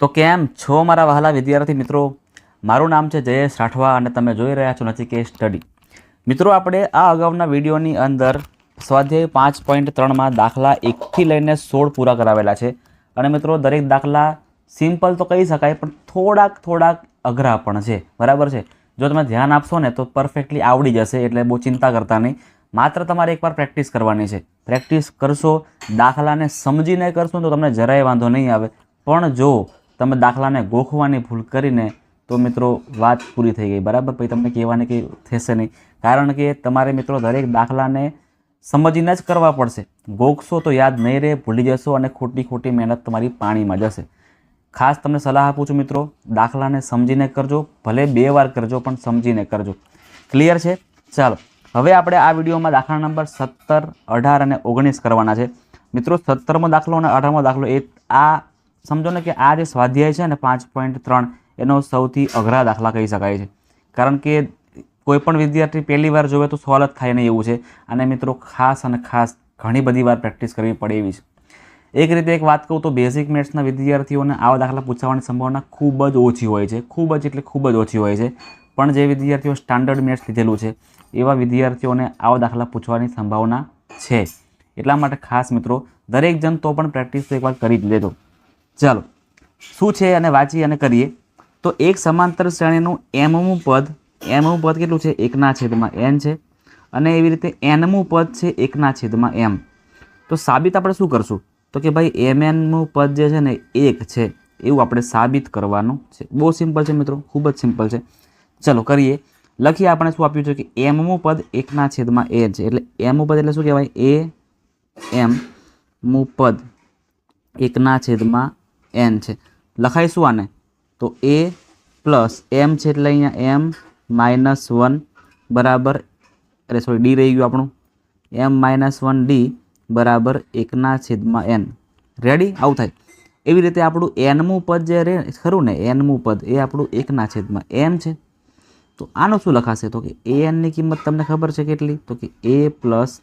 તો કેમ છો મારા વહાલા વિદ્યાર્થી મિત્રો? મારું નામ છે જયેશ રાઠવા અને તમે જોઈ રહ્યા છો નચિકેત સ્ટડી. મિત્રો, આપણે આ અગાઉના વિડીયોની અંદર સ્વાધ્યાય પાંચ પોઈન્ટ ત્રણમાં દાખલા એકથી લઈને સોળ પૂરા કરાવેલા છે. અને મિત્રો, દરેક દાખલા સિમ્પલ તો કહી શકાય, પણ થોડાક થોડાક અઘરા પણ છે. બરાબર છે? જો તમે ધ્યાન આપશો ને તો પરફેક્ટલી આવડી જશે, એટલે બહુ ચિંતા કરતા નહીં. માત્ર તમારે એકવાર પ્રેક્ટિસ કરવાની છે. પ્રેક્ટિસ કરશો, દાખલાને સમજીને કરશો તો તમને જરાય વાંધો નહીં આવે. પણ જો તમે દાખલાને ગોખવાની ભૂલ કરીને તો મિત્રો વાત પૂરી થઈ ગઈ. બરાબર? પછી તમને કહેવાની કંઈ થશે નહીં. કારણ કે તમારે મિત્રો દરેક દાખલાને સમજીને જ કરવા પડશે. ગોખશો તો યાદ નહીં રહે, ભૂલી જશો અને ખોટી ખોટી મહેનત તમારી પાણીમાં જશે. ખાસ તમને સલાહ આપું છું મિત્રો, દાખલાને સમજીને કરજો, ભલે બે વાર કરજો, પણ સમજીને કરજો. ક્લિયર છે? ચાલો. હવે આપણે આ વિડીયોમાં દાખલા નંબર સત્તર, અઢાર અને ઓગણીસ કરવાના છે. મિત્રો, સત્તરમો દાખલો અને અઢારમો દાખલો એ આ સમજો ને કે આ જે સ્વાધ્યાય છે ને પાંચ પોઈન્ટ ત્રણ, એનો સૌથી અઘરા દાખલા કહી શકાય છે. કારણ કે કોઈ પણ વિદ્યાર્થી પહેલી વાર જોવે તો સોલ્વ જ થાય નહીં એવું છે. અને મિત્રો, ખાસ અને ખાસ ઘણી બધી વાર પ્રેક્ટિસ કરવી પડે એવી છે. એક રીતે એક વાત કહું તો બેઝિક મેથ્સના વિદ્યાર્થીઓને આવા દાખલા પૂછવાની સંભાવના ખૂબ જ ઓછી હોય છે. ખૂબ જ એટલે ખૂબ જ ઓછી હોય છે. પણ જે વિદ્યાર્થીઓ સ્ટાન્ડર્ડ મેથ્સ લીધેલું છે, એવા વિદ્યાર્થીઓને આવા દાખલા પૂછવાની સંભાવના છે. એટલા માટે ખાસ મિત્રો, દરેક જણ તો પણ પ્રેક્ટિસ તો એકવાર કરી જ લેજો. ચાલો, શું છે અને વાંચી અને કરીએ? તો એક સમાંતર શ્રેણીનું એમમું પદ એમમું પદ કેટલું છે? એકના છેદમાં એન છે. અને એવી રીતે એનમું પદ છે એકના છેદમાં એમ તો સાબિત આપણે શું કરશું? તો કે ભાઈ એમ એનનું પદ જે છે ને એક છે, એવું આપણે સાબિત કરવાનું છે. બહુ સિમ્પલ છે મિત્રો, ખૂબ જ સિમ્પલ છે. ચલો, કરીએ. લખીએ આપણે શું આપ્યું છે કે એમમું પદ એકના છેદમાં એ છે. એટલે એમનું પદ એટલે શું કહેવાય? એ એમ મું પદ એકના છેદમાં એન છે. લખાય શું આને? તો એ પ્લસ એમ છે એટલે અહીંયા એમ માઇનસ વન બરાબર, અરે સોરી ડી રહી ગયું આપણું. એમ માઇનસ વન ડી બરાબર એકના છેદમાં એન. રેડી આવું થાય. એવી રીતે આપણું એનમું પદ જે રે, ખરું ને? એનમું પદ એ આપણું એકના છેદમાં એમ છે. તો આનું શું લખાશે? તો કે એ એનની કિંમત તમને ખબર છે કેટલી? તો કે a plus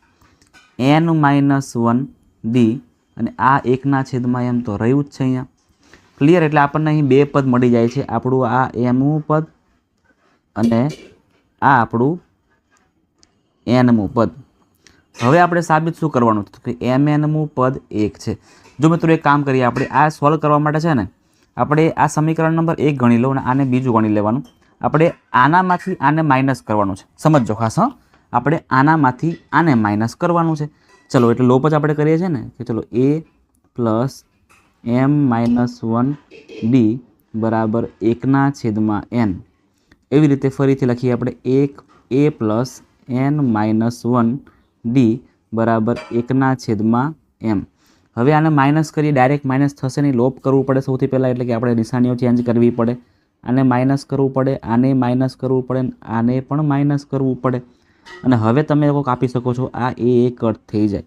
n minus one d અને આ એકના છેદમાં એમ તો રહ્યું જ છે અહીંયા. ક્લિયર એટલે આપણને અહીં બે પદ મળી જાય છે. આપણું આ એમનું પદ અને આ આપણું એનમું પદ. હવે આપણે સાબિત શું કરવાનું? તો કે એમ એનમું પદ એક છે. જો મિત્રો એક કામ કરીએ, આપણે આ સોલ્વ કરવા માટે છે ને, આપણે આ સમીકરણ નંબર એક ગણી લો અને આને બીજું ગણી લેવાનું. આપણે આનામાંથી આને માઇનસ કરવાનું છે. સમજો ખાસ, હા? આપણે આનામાંથી આને માઇનસ કરવાનું છે. ચલો, એટલે લોપજ આપણે કરીએ છીએ ને, કે ચલો a plus m minus one d બરાબર એકના છેદમાં એન. એવી રીતે ફરીથી લખીએ આપણે એક, a plus n minus one d બરાબર એકના છેદમાં એમ. હવે આને માઇનસ કરીએ, ડાયરેક્ટ માઇનસ થશે નહીં, લોપ કરવું પડે સૌથી પહેલાં એટલે કે આપણે નિશાનીઓ ચેન્જ કરવી પડે. આને માઇનસ કરવું પડે, આને માઇનસ કરવું પડે આને પણ માઇનસ કરવું પડે. અને હવે તમે લોકો કાપી શકો છો, આ એ કટ થઈ જાય.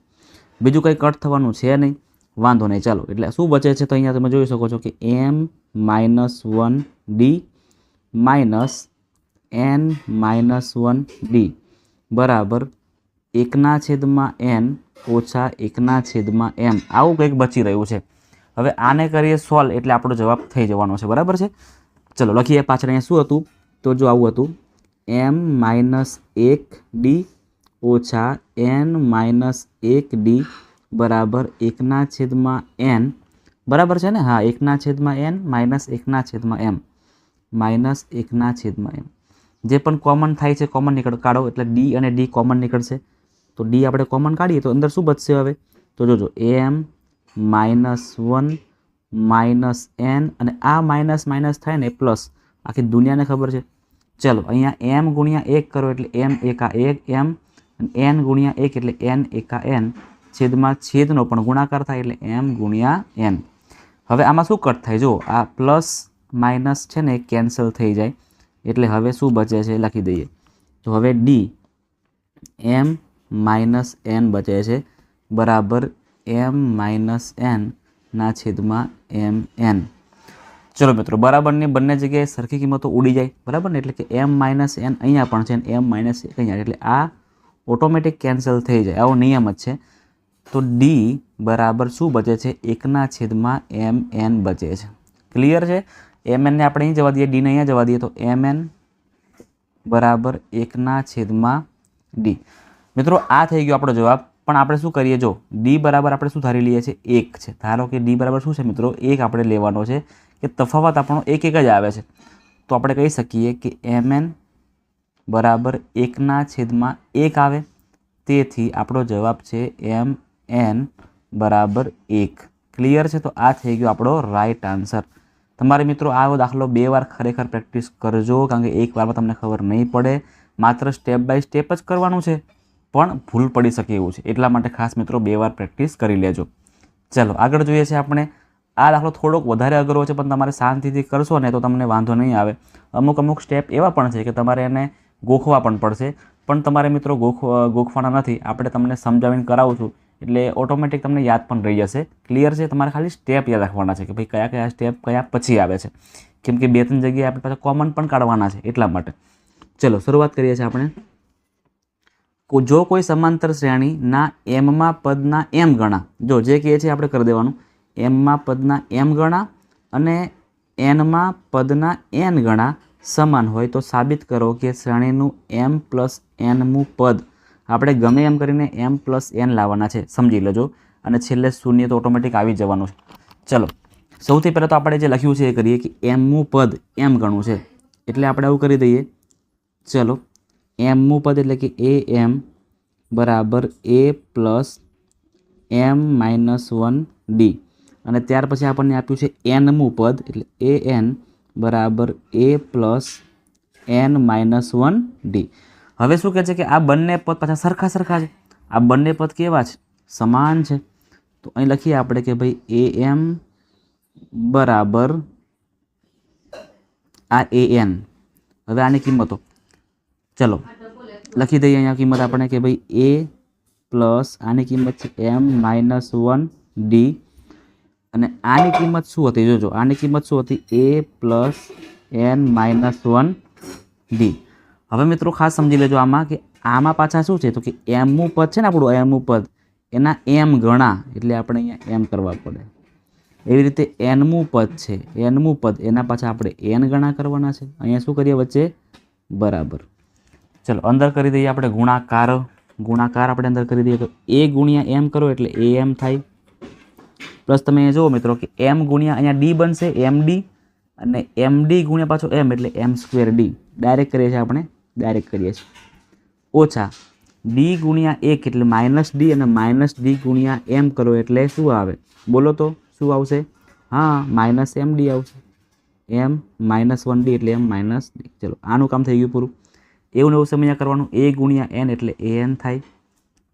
બીજું કંઈ કટ થવાનું છે નહીં. વાંધો નહીં, ચાલો. એટલે શું બચે છે તો અહીંયા તમે જોઈ શકો છો કે m minus one d minus n minus one d બરાબર એકના છેદમાં એન ઓછા એકના છેદમાં એમ. આવું કંઈક બચી રહ્યું છે. હવે આને કરીએ સોલ્વ, એટલે આપણો જવાબ થઈ જવાનો છે. બરાબર છે? ચલો, લખીએ પાછળ અહીંયા શું હતું? તો જો આવું હતું. એમ માઇનસ એક ડી ઓછા એન માઇનસ એક ડી બરાબર એકના છેદમાં એન, બરાબર છે ને? હા, એકના છેદમાં એન માઇનસ એકના છેદમાં એમ. માઇનસ એકના છેદમાં એમ. જે પણ કોમન થાય છે, કોમન નીકળ. કાઢો, એટલે ડી અને ડી કોમન નીકળશે. તો ડી આપણે કોમન કાઢીએ, તો અંદર શું બચશે હવે? તો જોજો, m minus one minus n, અને આ માઇનસ માઇનસ થાય ને, પ્લસ. આખી દુનિયાને ખબર છે. ચલો, અહીંયા એમ ગુણ્યા એક કરો, એટલે એમ એકા એક, એમ એન ગુણ્યા એક, એટલે એન એકા એન. છેદમાં છેદનો પણ ગુણાકાર થાય એટલે એમ ગુણ્યા એન હવે આમાં શું કટ થાય? જો આ પ્લસ માઇનસ છે ને કેન્સલ થઈ જાય. એટલે હવે શું બચે છે? લખી દઈએ. તો હવે ડી એમ માઇનસ એન બચે છે. બરાબર એમ માઇનસ એન ના છેદમાં એમ એન ચલો મિત્રો, બરાબરની બંને જગ્યાએ સરખી કિંમતો ઉડી જાય. બરાબર ને? એટલે કે એમ માઇનસ એન અહીંયા પણ છે એમ માઇનસ અહીંયા. એટલે આ ઓટોમેટિક કેન્સલ થઈ જાય. આવો નિયમ જ છે. તો ડી બરાબર શું બચે છે? એકના છેદમાં એમ એન બચે છે. ક્લિયર છે? એમ એનને આપણે અહીં જવા દઈએ ડીને અહીંયા જવા દઈએ, તો એમ એન બરાબર એકના છેદમાં ડી મિત્રો, આ થઈ ગયો આપણો જવાબ. પણ આપણે શું કરીએ? જો ડી બરાબર આપણે શું ધારી લઈએ છીએ? એક છે. ધારો કે ડી બરાબર શું છે મિત્રો? એક આપણે લેવાનો છે કે તફાવત આપણો એક એક જ આવે છે. તો આપણે કહી શકીએ કે એમ એન બરાબર એકના છેદમાં એક આવે. તેથી આપણો જવાબ છે એમ એન બરાબર એક. ક્લિયર છે? તો આ થઈ ગયો આપણો રાઈટ આન્સર તમારે મિત્રો આવો દાખલો બે વાર ખરેખર પ્રેક્ટિસ કરજો, કારણ કે એક વારમાં તમને ખબર નહીં પડે. માત્ર સ્ટેપ બાય સ્ટેપ જ કરવાનું છે. પણ ભૂલ પડી શકે એવું છે. એટલા માટે ખાસ મિત્રો બે વાર પ્રેક્ટિસ કરી લેજો. ચાલો, આગળ જોઈએ છે આપણે. આ દાખલો થોડોક વધારે અઘરો છે, પણ તમારે શાંતિથી કરશો ને તો તમને વાંધો નહીં આવે. અમુક અમુક સ્ટેપ એવા પણ છે કે તમારે એને ગોખવા પણ પડશે. પણ તમારે મિત્રો ગોખ ગોખવાના નથી. આપણે તમને સમજાવીને કરાવું છું. એટલે ઓટોમેટિક તમને યાદ પણ રહી જશે. ક્લિયર છે? તમારે ખાલી સ્ટેપ યાદ રાખવાના છે કે ભાઈ કયા કયા સ્ટેપ કયા પછી આવે છે. કેમ કે બે ત્રણ જગ્યાએ આપણે પાછા કોમન પણ કાઢવાના છે એટલા માટે. ચલો, શરૂઆત કરીએ છીએ આપણે. જો કોઈ સમાંતર શ્રેણીના એમમાં પદના એમ ગણા, જો જે કહે છે આપણે કરી દેવાનું. એમમાં પદના એમ ગણા અને એનમાં પદના એન ગણા સમાન હોય તો સાબિત કરો કે શ્રેણીનું એમ પ્લસ એનમું પદ આપણે ગમે એમ કરીને એમ પ્લસ એન લાવવાના છે, સમજી લેજો. અને છેલ્લે શૂન્ય તો ઓટોમેટિક આવી જવાનું છે. ચલો, સૌથી પહેલાં તો આપણે જે લખ્યું છે એ કરીએ કે એમનું પદ એમ ગણું છે. એટલે આપણે આવું કરી દઈએ. ચલો એમનું પદ એટલે કે એ એમ બરાબર a plus m minus one d અને ત્યાર પછી આપણને આપ્યું છે એનમું પદ, એટલે એ એન બરાબર a plus n minus one d હવે શું કહે છે કે આ બંને પદ પાછા સરખા સરખા છે? આ બંને પદ કેવા છે? સમાન છે. તો અહીં લખીએ આપણે કે ભાઈ એ એમ બરાબર આ એ એન. હવે આની કિંમતો. ચલો, લખી દઈએ અહીંયા કિંમત આપણે કે ભાઈ એ પ્લસ આની કિંમત છે એમ માઇનસ વન ડી. અને આની કિંમત શું હતી? જોજો, આની કિંમત શું હતી? A plus n minus one d. હવે મિત્રો ખાસ સમજી લેજો આમાં કે આમાં પાછા શું છે? તો કે એમનું પદ છે ને આપણું એમનું પદ એના એમ ગણા એટલે આપણે અહીંયા એમ કરવા પડે. એવી રીતે એનમું પદ છે એનમું પદ, એના પાછા આપણે એન ગણા કરવાના છે. અહીંયા શું કરીએ વચ્ચે? બરાબર. ચલો, અંદર કરી દઈએ આપણે ગુણાકાર. ગુણાકાર આપણે અંદર કરી દઈએ તો એ ગુણ્યા એમ કરો એટલે એ એમ થાય. પ્લસ તમે અહીંયા જુઓ મિત્રો કે એમ ગુણ્યા અહીંયા ડી બનશે, એમ ડી અને એમ ડી ગુણ્યા પાછો એમ એટલે એમ સ્ક્વેર ડી. ડાયરેક્ટ કરીએ છીએ આપણે. ડાયરેક્ટ કરીએ છીએ. ઓછા ડી ગુણ્યા એક એટલે માઇનસ ડી અને માઇનસ ડી ગુણ્યા એમ કરો એટલે શું આવે? બોલો તો, શું આવશે? હા માઇનસ એમ ડી આવશે. એમ માઇનસ વન ડી એટલે એમ માઇનસ ડી ચલો, આનું કામ થઈ ગયું પૂરું. એવું એવું સમય કરવાનું. એ ગુણ્યા એન એટલે એ એન થાય.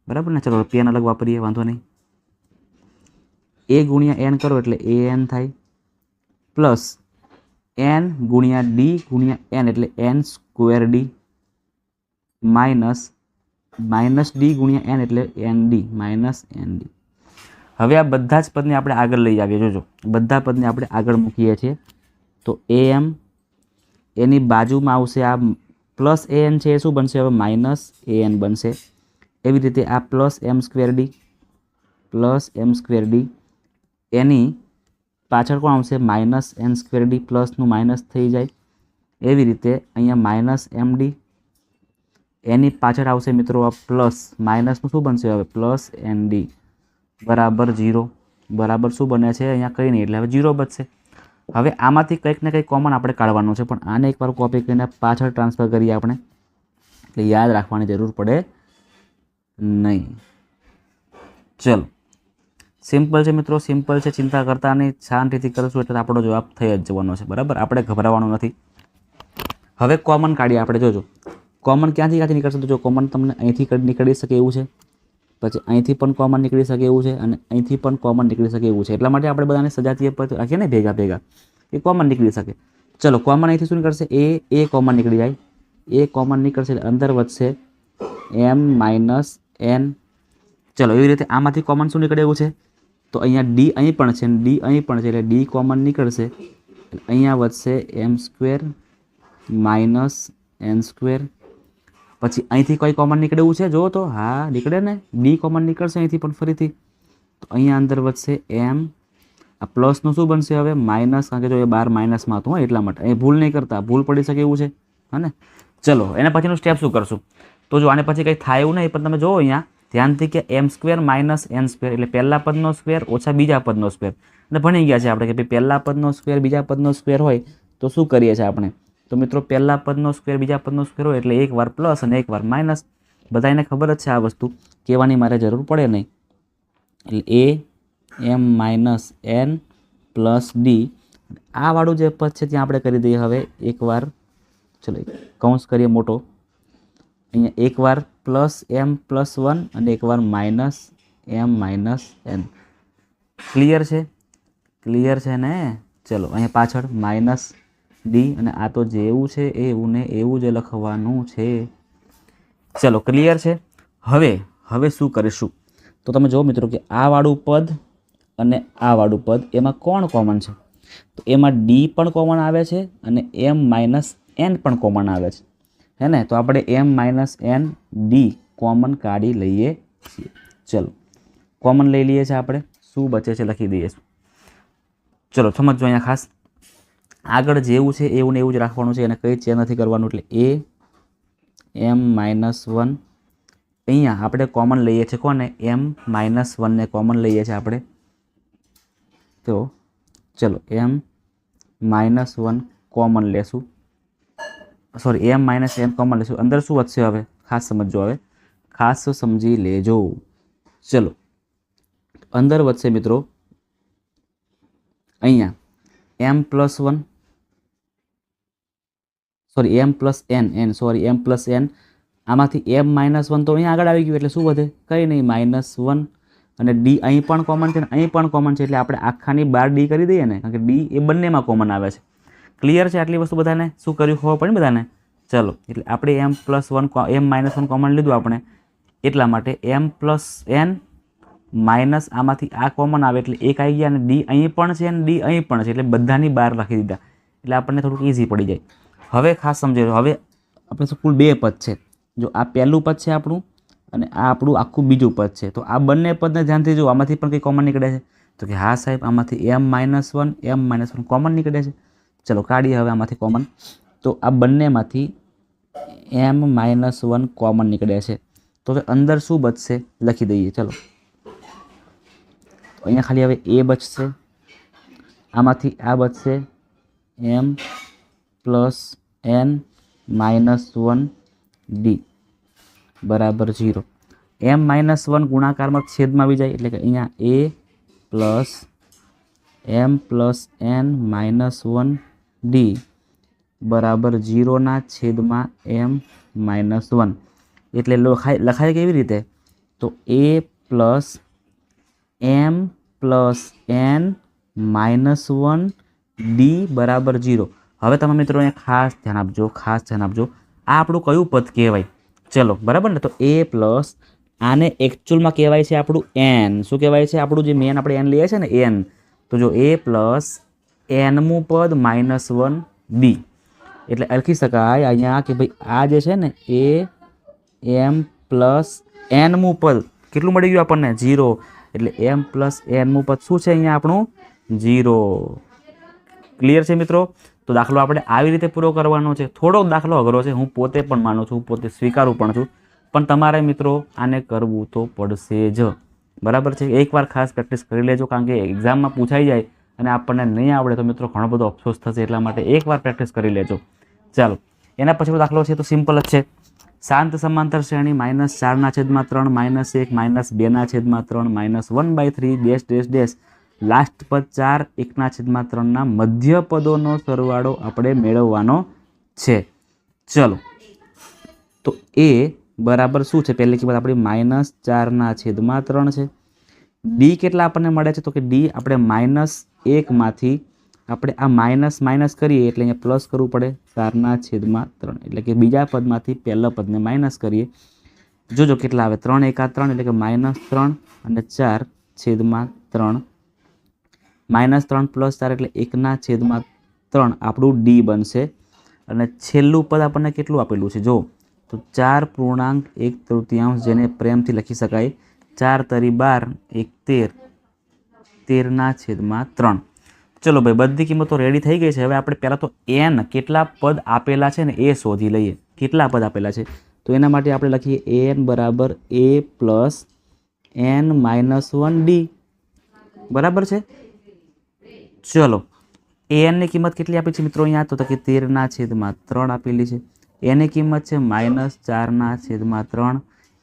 બરાબર ને? ચલો પેન અલગ વાપરીએ, વાંધો નહીં. એ ગુણ્યા એન કરો એટલે એ એન થાય. પ્લસ એન ગુણ્યા ડી ગુણ્યા એન એટલે n square d minus minus d ગુણ્યા એન એટલે n d minus n d હવે આ બધા જ પદને આપણે આગળ લઈ આવીએ. જોજો, બધા પદને આપણે આગળ મૂકીએ છીએ. તો એ એમ એની બાજુમાં આવશે આ પ્લસ એ એન છે, એ શું બનશે? હવે માઇનસ એ એન બનશે. એવી રીતે આ plus m square d plus m square d એની પાછળ કોણ આવશે? માઇનસ એન સ્ક્વેર ડી પ્લસનું માઇનસ થઈ જાય. એવી રીતે અહીંયા માઇનસ એમ ડી એની પાછળ આવશે મિત્રો આ પ્લસ માઇનસનું શું બનશે હવે? પ્લસ એન ડી બરાબર જીરો બરાબર શું બને છે? અહીંયા કંઈ નહીં, એટલે હવે જીરો બચશે. હવે આમાંથી કંઈક ને કંઈક કોમન આપણે કાઢવાનું છે, પણ આને એકવાર કોપી કરીને પાછળ ટ્રાન્સફર કરીએ આપણે. એટલે યાદ રાખવાની જરૂર પડે નહીં. ચલો. સિમ્પલ છે મિત્રો સિમ્પલ છે, ચિંતા કરતા નહીં. શાંતિથી કરશું, એટલે આપણો જવાબ થઈ જ જવાનો છે, બરાબર? આપણે ગભરાવાનું નથી. હવે કોમન કાઢીએ આપણે, જોજો. કોમન ક્યાંથી ક્યાંથી નીકળશે? તો જો કોમન તમને અહીંથી નીકળી શકે એવું છે, પછી અહીંથી પણ કોમન નીકળી શકે એવું છે અને અહીંથી પણ કોમન નીકળી શકે એવું છે. એટલા માટે આપણે બધાને સજાતીય પદ રાખીએ ને ભેગા ભેગા એ કોમન નીકળી શકે. ચલો કોમન અહીંથી શું નીકળશે? એ એ કોમન નીકળી જાય. એ કોમન નીકળશે, એટલે અંદર વધશે એમ માઇનસ એન ચલો, એવી રીતે આમાંથી કોમન શું નીકળે એવું છે? તો અહીંયા ડી અહીં પણ છે ડી અહીં પણ છે, એટલે ડી કોમન નીકળશે. અહીંયા વધશે m square minus n square પછી અહીંથી કઈ કોમન નીકળે છે? જો તો, હા, નીકળે ને. ડી કોમન નીકળશે અહીંથી પણ ફરીથી. તો અહીંયા અંદર વધશે એમ આ પ્લસનું શું બનશે હવે? માઇનસ કારણ કે જો એ બાર માઇનસમાં હતું હોય એટલા માટે. અહીં ભૂલ નહીં કરતા. ભૂલ પડી શકે એવું છે. હા ને? ચલો, એના પછીનું સ્ટેપ શું કરશું? તો જો આને પછી કંઈ થાય એવું નહીં, પણ તમે જુઓ અહીંયા, ધ્યાનથી કે m square minus n square એટલે પહેલા પદનો સ્ક્વેર ઓછા બીજા પદનો સ્ક્વેર અને ભણી ગયા છે આપણે કે ભાઈ પહેલા પદનો સ્ક્વેર બીજા પદનો સ્ક્વેર હોય, તો શું કરીએ છીએ આપણે? તો મિત્રો, પહેલા પદનો સ્ક્વેર બીજા પદનો સ્ક્વેર હોય એટલે એક વાર પ્લસ અને એક વાર માઇનસ બધાને ખબર જ છે આ વસ્તુ. કહેવાની મારે જરૂર પડે નહીં. એટલે a m minus n plus d આ વાળું જે પદ છે ત્યાં આપણે કરી દઈએ હવે એકવાર ચલો કૌંસ કરીએ મોટો. અહીંયા એકવાર પ્લસ એમ પ્લસ વન અને એકવાર minus m minus n clear છે? ક્લિયર છે ને? ચલો, અહીંયા પાછળ માઇનસ ડી અને આ તો જેવું છે એવું ને એવું જ લખવાનું છે. ચલો ક્લિયર છે? હવે હવે શું કરીશું? તો તમે જુઓ મિત્રો કે આ વાળું પદ અને આ વાળું પદ એમાં કોણ કોમન છે? તો એમાં ડી પણ કોમન આવે છે અને એમ માઇનસ એન પણ કોમન આવે છે. હે ને? તો આપણે m minus n d common કાઢી લઈએ છીએ. ચલો કોમન લઈ લઈએ છીએ આપણે. શું બચે છે? લખી દઈએ ચલો સમજો અહીંયા ખાસ. આગળ જેવું છે, એવું ને એવું જ રાખવાનું છે, એને કંઈ ચેન્જ નથી કરવાનું, એટલે એ, એમ માઇનસ વન. અહીંયા આપણે કોમન લઈએ છીએ કોને? એમ માઇનસ વનને કોમન લઈએ છીએ આપણે. તો ચલો, એમ માઇનસ વન કોમન લેશું. Sorry, m minus m common લેશું. અંદર શું વધશે હવે? ખાસ સમજજો હવે. ખાસ સમજી લેજો. ચલો, અંદર વધશે મિત્રો. અહીંયા, m plus one sorry m plus n n sorry m plus n આમાંથી એમ માઇનસ વન તો અહીંયા આગળ આવી ગયું, એટલે શું વધે? કંઈ નહીં માઇનસ વન અને ડી અહીં પણ કોમન છે અને અહીં પણ કોમન છે, એટલે આપણે આખાની બાર ડી કરી દઈએ ને, કારણ કે ડી એ બંનેમાં કોમન આવે છે. ક્લિયર છે આટલી વસ્તુ બધાને? શું કર્યું ખબર પડી બધાને? ચલો, એટલે આપણે m plus one m minus one common લીધું આપણે. એટલા માટે એમ પ્લસ એન માઇનસ આમાંથી આ કોમન આવે, એટલે એક આવી ગયા અને ડી અહીં પણ છે અને ડી અહીં પણ છે, એટલે બધાની બહાર રાખી દીધા. એટલે આપણને થોડુંક ઇઝી પડી જાય. હવે ખાસ સમજી હવે આપણે કુલ બે પદ છે. જો આ પહેલું પદ છે આપણું અને આ આપણું આખું બીજું પદ છે. તો આ બંને પદને ધ્યાનથી જો આમાંથી પણ કંઈ કોમન નીકળે છે? તો કે હા સાહેબ, આમાંથી m minus one m minus one common નીકળે છે. ચલો કાઢીએ હવે આમાંથી કોમન તો આ બંનેમાંથી એમ માઇનસ વન કોમન નીકળે છે. તો અંદર શું બચશે? લખી દઈએ, ચલો. અહીંયા ખાલી હવે એ બચશે. આમાંથી આ બચશે m plus n minus one d બરાબર ઝીરો એમ માઇનસ વન ગુણાકારમાં છેદમાં આવી જાય એટલે કે અહીંયા a plus m plus n minus one d બરાબર ઝીરોના છેદમાં એમ માઇનસ વન એટલે લખાય લખાય કેવી રીતે? તો a plus m plus n minus one d બરાબર ઝીરો હવે તમે મિત્રો અહીંયા ખાસ ધ્યાન આપજો, ખાસ ધ્યાન આપજો. આ આપણું કયું પદ કહેવાય? ચલો, બરાબર ને? તો એ પ્લસ આને એકચ્યુઅલમાં કહેવાય છે આપણું એન શું કહેવાય છે? આપણું જે મેન આપણે એન લઈએ છીએ ને એન તો જો એ પ્લસ એનમું પદ માઇનસ વન બી એટલે લખી શકાય અહીંયા કે ભાઈ આ જે છે ને એ એમ પ્લસ એનમું પદ. કેટલું મળી ગયું આપણને? ઝીરો એટલે એમ પ્લસ એનમું પદ શું છે અહીંયા આપણું? ઝીરો ક્લિયર છે મિત્રો? તો દાખલો આપણે આવી રીતે પૂરો કરવાનો છે. થોડોક દાખલો અઘરો છે. હું પોતે પણ માનું છું પોતે સ્વીકારું પણ છું. પણ તમારે મિત્રો આને કરવું તો પડશે જ. બરાબર છે? એકવાર ખાસ પ્રેક્ટિસ કરી લેજો, કારણ કે એક્ઝામમાં પૂછાઈ જાય અને આપણને નહીં આવડે તો મિત્રો ઘણો બધો અફસોસ થશે. એટલા માટે એકવાર પ્રેક્ટિસ કરી લેજો. ચાલો, એના પછીનો દાખલો છે તો સિમ્પલ જ છે. શાંત સમાંતર શ્રેણી માઇનસ ચારના છેદમાં ત્રણ, માઇનસ એક, માઇનસ બેના છેદમાં ત્રણ, minus one by three, dash dash dash. Last પદ ચાર, એકના છેદમાં ત્રણના મધ્ય પદોનો સરવાળો આપણે મેળવવાનો છે. ચલો. તો એ બરાબર શું છે? પહેલી કિંમત આપણી માઇનસ ચારના છેદમાં ત્રણ છે. ડી કેટલા આપણને મળે છે? તો કે ડી આપણે માઇનસ એકમાંથી આપણે આ માઇનસ માઇનસ કરીએ એટલે અહીંયા પ્લસ કરવું પડે ચારના છેદમાં ત્રણ. એટલે કે બીજા પદમાંથી પહેલા પદને માઇનસ કરીએ. જોજો કેટલા આવે? ત્રણ એકા ત્રણ એટલે કે માઇનસ ત્રણ અને ચાર છેદમાં ત્રણ. માઇનસ ત્રણ પ્લસ ચાર એટલે એકના છેદમાં ત્રણ આપણું ડી બનશે. અને છેલ્લું પદ આપણને કેટલું આપેલું છે? જો તો ચાર પૂર્ણાંક એક તૃતીયાંશ જેને પ્રેમથી લખી શકાય. ચાર તરી બાર, એક તેર, તેરના છેદમાં ત્રણ. ચલો ભાઈ, બધી કિંમતો રેડી થઈ ગઈ છે. હવે આપણે પહેલાં તો એન કેટલા પદ આપેલા છે ને એ શોધી લઈએ. કેટલા પદ આપેલા છે? તો એના માટે આપણે લખીએ એન બરાબર a plus n minus one d બરાબર છે? ચલો એનની કિંમત કેટલી આપી છે મિત્રો અહીંયા? તો કે તેરના છેદમાં ત્રણ આપેલી છે. એની કિંમત છે માઇનસ ચારના છેદમાં ત્રણ.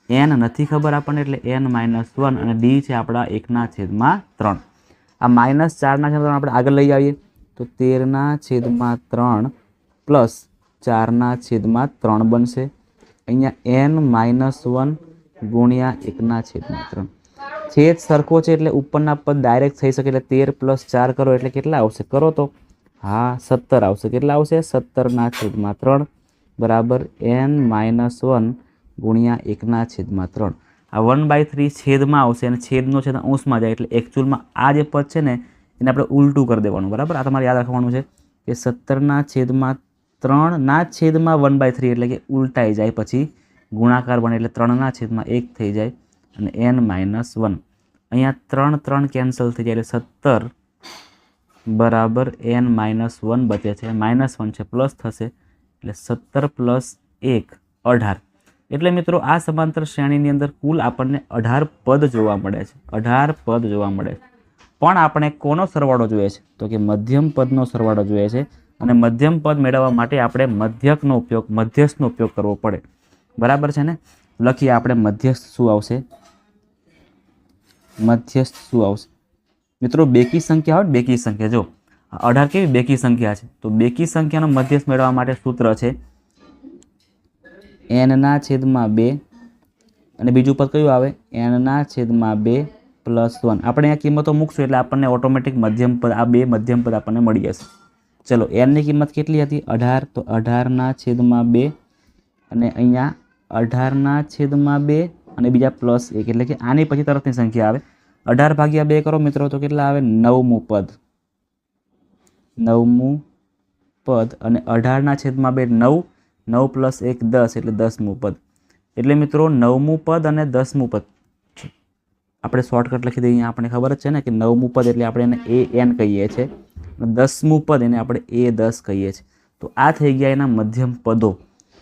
એન નથી ખબર આપણને, એટલે એન માઇનસ વન અને ડી છે આપણા એકના છેદમાં ત્રણ. આ માઇનસ ચારના છેદમાં આપણે આગળ લઈ આવીએ. તો તેરના છેદમાં ત્રણ પ્લસ ચારના છેદમાં ત્રણ બનશે. અહીંયા એન માઇનસ વન ગુણ્યા એકના છેદમાં ત્રણ. છેદ સરખો છે એટલે ઉપરના પદ ડાયરેક્ટ થઈ શકે એટલે તેર પ્લસ ચાર કરો એટલે કેટલા આવશે? કરો તો. હા, સત્તર આવશે. કેટલા આવશે? સત્તરના છેદમાં ત્રણ બરાબર એન માઇનસ વન ગુણ્યા એકના છેદમાં ત્રણ. આ વન બાય થ્રી છેદમાં આવશે અને છેદનો છેદ અંશમાં જાય એટલે એકચ્યુઅલમાં આ જે પદ છે ને, એને આપણે ઉલટું કરી દેવાનું. બરાબર? આ તમારે યાદ રાખવાનું છે કે સત્તરના છેદમાં ત્રણના છેદમાં વન બાય થ્રી એટલે કે ઉલટાઈ જાય પછી ગુણાકાર બને એટલે ત્રણના છેદમાં એક થઈ જાય. અને એન માઇનસ વન અહીંયા ત્રણ ત્રણ કેન્સલ થઈ જાય એટલે સત્તર બરાબર એન માઇનસ વન બચે છે. માઇનસ વન છે પ્લસ થશે એટલે સત્તર પ્લસ એક, અઢાર. એટલે મિત્રો, આ સમાંતર શ્રેણીની અંદર કુલ આપણને અઢાર પદ જોવા મળે છે. અઢાર પદ જોવા મળે છે. પણ આપણે કોનો સરવાળો જોઈએ છે? તો કે મધ્યમ પદનો સરવાળો જોઈએ છે. અને મધ્યમ પદ મેળવવા માટે આપણે મધ્યકનો ઉપયોગ, મધ્યસ્થનો ઉપયોગ કરવો પડે. બરાબર છે ને? લખીએ આપણે મધ્યસ્થ શું આવશે? મધ્યસ્થ શું આવશે? મિત્રો, બેકી સંખ્યા હોય બેકી સંખ્યા જો અઢાર કેવી બેકી સંખ્યા છે? તો બેકી સંખ્યાનો મધ્યસ્થ મેળવવા માટે સૂત્ર છે એનના છેદમાં બે અને બીજું પદ કયું આવે? એનના છેદમાં બે પ્લસ વન. આપણે આ કિંમતો મૂકશું એટલે આપણને ઓટોમેટિક મધ્યમ પદ, આ બે મધ્યમ પદ આપણને મળી જશે. ચલો એનની કિંમત કેટલી હતી? અઢાર. તો અઢારના છેદમાં બે અને અહીંયા અઢારના છેદમાં બે અને બીજા પ્લસ એક, એટલે કે આની પછી તરફની સંખ્યા આવે. અઢાર ભાગ્યા બે કરો મિત્રો, તો કેટલા આવે? નવમું પદ. નવમું પદ અને અઢારના છેદમાં બે, નવ. નવ પ્લસ એક, દસ, એટલે દસમું પદ. એટલે મિત્રો, નવમું પદ અને દસમું પદ. આપણે શોર્ટકટ લખી દઈએ આપણને ખબર જ છે ને કે નવમું પદ એટલે આપણે એને એ એન કહીએ છીએ. દસમું પદ એને આપણે એ દસ કહીએ છીએ. તો આ થઈ ગયા એના મધ્યમ પદો.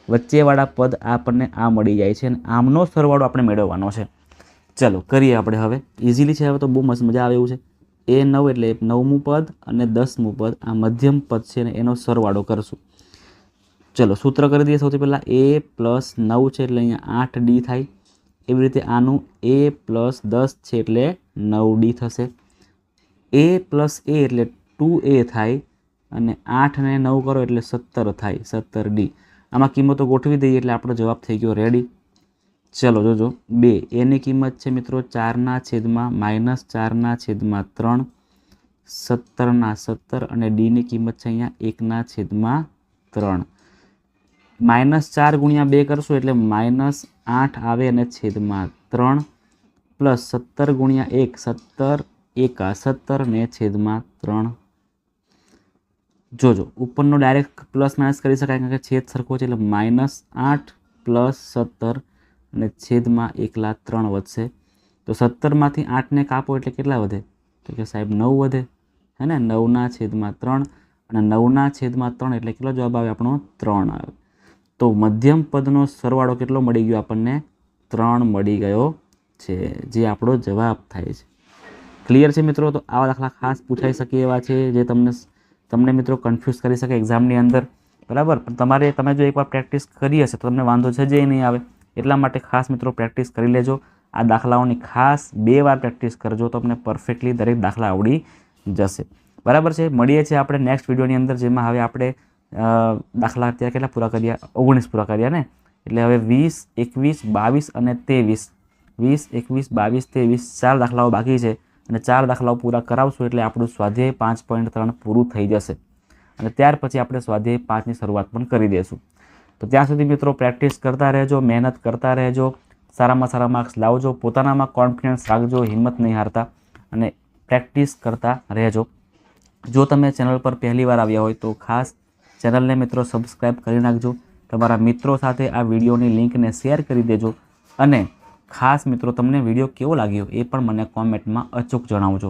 વચ્ચેવાળા પદ આપણને આ મળી જાય છે અને આમનો સરવાળો આપણે મેળવવાનો છે. ચલો, કરીએ આપણે હવે. ઇઝીલી છે, હવે તો બહુ મસ્ત મજા આવે એવું છે. એ નવ એટલે નવમું પદ અને દસમું પદ, આ મધ્યમ પદ છે ને એનો સરવાળો કરશું. ચલો, સૂત્ર કરી દઈએ. સૌથી પહેલાં એ પ્લસ નવ છે એટલે અહીંયા આઠ ડી થાય. એવી રીતે આનું એ પ્લસ દસ છે એટલે નવ ડી થશે. એ પ્લસ એ એટલે ટુ એ થાય અને આઠ ને નવ કરો એટલે સત્તર થાય, સત્તર ડી આમાં કિંમતો ગોઠવી દઈએ એટલે આપણો જવાબ થઈ ગયો રેડી ચલો, જોજો. બે એની કિંમત છે મિત્રો ચારના છેદમાં માઇનસ ચારના છેદમાં ત્રણ સત્તરના સત્તર અને ડીની કિંમત છે અહીંયા એકના છેદમાં ત્રણ. માઇનસ ચાર ગુણ્યા બે કરશું એટલે માઇનસ આઠ આવે અને છેદમાં ત્રણ, પ્લસ સત્તર ગુણ્યા એક, સત્તર, એકા, સત્તર ને છેદમાં ત્રણ. જોજો ઉપરનો ડાયરેક્ટ પ્લસ માઇનસ કરી શકાય કારણ કે છેદ સરખો છે એટલે માઇનસ આઠ પ્લસ સત્તર અને છેદમાં એકલા ત્રણ વધશે. તો સત્તરમાંથી આઠને કાપો એટલે કેટલા વધે? તો કે સાહેબ નવ વધે, હે ને? નવના છેદમાં ત્રણ અને નવના છેદમાં ત્રણ એટલે કેટલો જવાબ આવે? આપણો ત્રણ આવે. તો મધ્યમ પદનો સરવાળો કેટલો મળી ગયો આપણને? ત્રણ મળી ગયો છે, જે આપણો જવાબ થાય છે. ક્લિયર છે મિત્રો? તો આવા દાખલા ખાસ પૂછાઈ શકે એવા છે જે તમને તમને મિત્રો કન્ફ્યુઝ કરી શકે એક્ઝામની અંદર. બરાબર? પણ તમારે, તમે જો એકવાર પ્રેક્ટિસ કરી હશે તો તમને વાંધો છે જે નહીં આવે. એટલા માટે ખાસ મિત્રો પ્રેક્ટિસ કરી લેજો. આ દાખલાઓની ખાસ બે વાર પ્રેક્ટિસ કરજો તમને પરફેક્ટલી દરેક દાખલા આવડી જશે. બરાબર છે? મળીએ છીએ આપણે નેક્સ્ટ વિડીયોની અંદર જેમાં હવે આપણે દાખલા અત્યારે કેટલા પૂરા કર્યા? ઓગણીસ પૂરા કર્યા ને? એટલે હવે વીસ, એકવીસ, બાવીસ અને ત્રેવીસ. વીસ, એકવીસ, બાવીસ, ત્રેવીસ ચાર દાખલાઓ બાકી છે. અને ચાર દાખલાઓ પૂરા કરાવશું એટલે આપણું સ્વાધ્યાય પાંચ પોઈન્ટ ત્રણ પૂરું થઈ જશે. અને ત્યાર પછી આપણે સ્વાધ્યાય પાંચની શરૂઆત પણ કરી દઈશું. તો ત્યાં સુધી મિત્રો પ્રેક્ટિસ કરતા રહેજો, મહેનત કરતા રહેજો, સારામાં સારા માર્ક્સ લાવજો, પોતાનામાં કોન્ફિડન્સ રાખજો, હિંમત નહીં હારતા અને પ્રેક્ટિસ કરતા રહેજો. જો તમે ચેનલ પર પહેલીવાર આવ્યા હોય તો ખાસ ચેનલને મિત્રો સબસ્ક્રાઈબ કરી નાખજો. તમારા મિત્રો સાથે આ વિડીયોની લિંકને શેર કરી દેજો અને ખાસ મિત્રો તમને વીડિયો કેવો લાગ્યો એ પણ મને કોમેન્ટમાં અચૂક જણાવજો.